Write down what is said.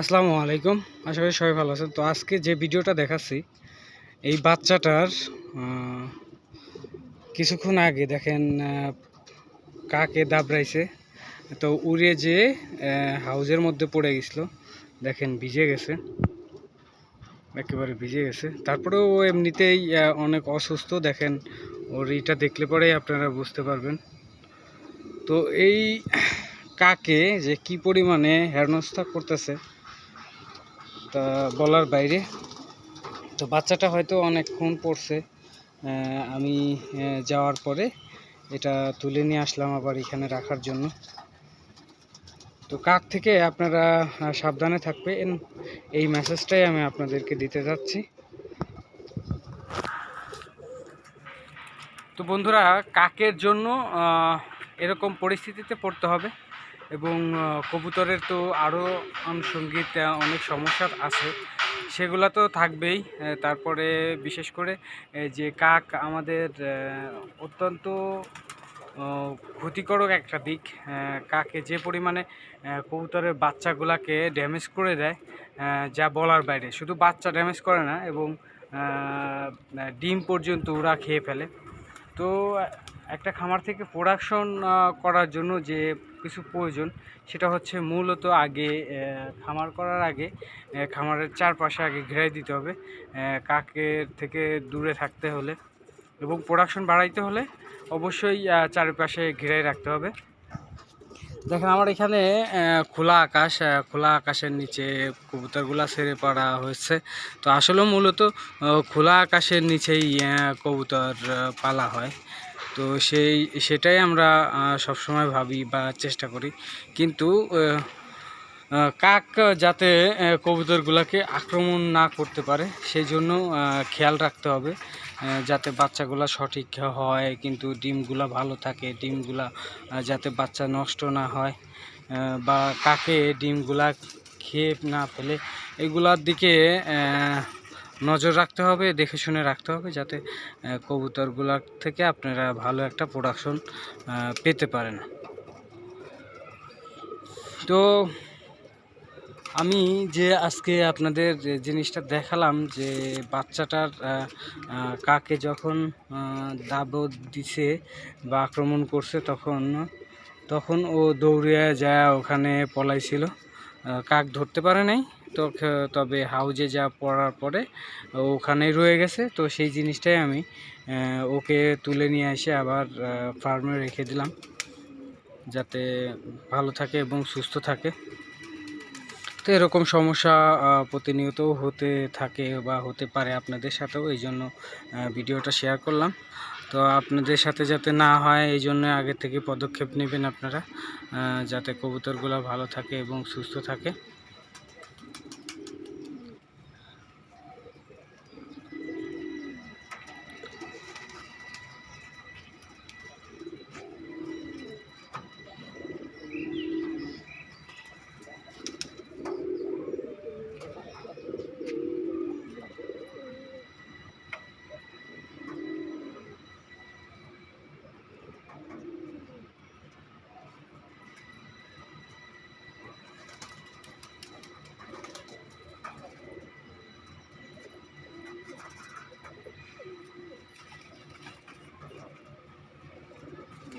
আসসালামু আলাইকুম। আশা করি সবাই ভালো আছেন। তো আজকে যে ভিডিওটা দেখাচ্ছি, এই বাচ্চাটার কিছুক্ষণ আগে দেখেন কাকে দাবড়াইছে। তো উড়ে যে হাউজের মধ্যে পড়ে গেছিল, দেখেন ভিজে গেছে। একেবারে ভিজে গেছে। তারপরেও ও এমনিতেই অনেক অসুস্থ। দেখেন, ওর এটা দেখলে পরেই আপনারা বুঝতে পারবেন। তো এই কাকে যে কি পরিমাণে হেরনস্থা করতেছে তা বলার বাইরে। তো বাচ্চাটা হয়তো অনেকক্ষণ পড়ছে। আমি যাওয়ার পরে এটা তুলে নিয়ে আসলাম আবার এখানে রাখার জন্য। তো কাক থেকে আপনারা সাবধানে থাকবেন এই মেসেজটাই আমি আপনাদেরকে দিতে যাচ্ছি। তো বন্ধুরা, কাকের জন্য এরকম পরিস্থিতিতে পড়তে হবে। এবং কবুতরের তো আরও আনুষঙ্গিক অনেক সমস্যা আছে। সেগুলো তো থাকবেই। তারপরে বিশেষ করে যে কাক আমাদের অত্যন্ত ক্ষতিকারক একটা দিক। কাকে যে পরিমাণে কবুতরের বাচ্চাগুলাকে ড্যামেজ করে দেয় যা বলার বাইরে। শুধু বাচ্চা ড্যামেজ করে না, এবং ডিম পর্যন্ত ওরা খেয়ে ফেলে। তো, একটা খামার থেকে প্রোডাকশন করার জন্য যে কিছু প্রয়োজন, সেটা হচ্ছে মূলত আগে খামার করার আগে খামারের চারপাশে আগে ঘিরাই দিতে হবে কাকের থেকে দূরে থাকতে হলে এবং প্রোডাকশন বাড়াইতে হলে অবশ্যই চারপাশে ঘিরাই রাখতে হবে। দেখেন আমার এখানে খোলা আকাশ খোলা আকাশের নিচে কবুতরগুলা ছেড়ে পড়া হয়েছে। তো আসলে মূলত খোলা আকাশের নিচেই কবুতর পালা হয়। তো সেই, সেটাই আমরা সবসময় ভাবি বা চেষ্টা করি। কিন্তু কাক যাতে কবুতরগুলোকে আক্রমণ না করতে পারে সেই জন্য খেয়াল রাখতে হবে যাতে বাচ্চাগুলো সঠিক হয়, কিন্তু ডিমগুলা ভালো থাকে, ডিমগুলা যাতে বাচ্চা নষ্ট না হয় বা কাকে ডিমগুলা খেয়ে না ফেলে, এগুলার দিকে নজর রাখতে হবে, দেখে শুনে রাখতে হবে যাতে কবুতরগুলার থেকে আপনারা ভালো একটা প্রোডাকশন পেতে পারেন। তো আমি যে আজকে আপনাদের জিনিসটা দেখালাম যে বাচ্চাটার কাকে যখন দাবত দিছে বা আক্রমণ করছে তখন তখন ও দৌড়ে যায়, ওখানে পলাইছিল। কাক ধরতে পারে নাই তবে হাউজে যা পড়ার পরে ওখানেই রয়ে গেছে। তো সেই জিনিসটাই আমি ওকে তুলে নিয়ে এসে আবার ফার্মে রেখে দিলাম। যাতে ভালো থাকে এবং সুস্থ থাকে। তো এরকম সমস্যা প্রতিনিয়ত হতে থাকে বা হতে পারে আপনাদের সাথেও, এই জন্য ভিডিওটা শেয়ার করলাম। তো আপনাদের সাথে যাতে না হয়, এই জন্য আগে থেকে পদক্ষেপ নেবেন আপনারা যাতে কবুতরগুলো ভালো থাকে এবং সুস্থ থাকে।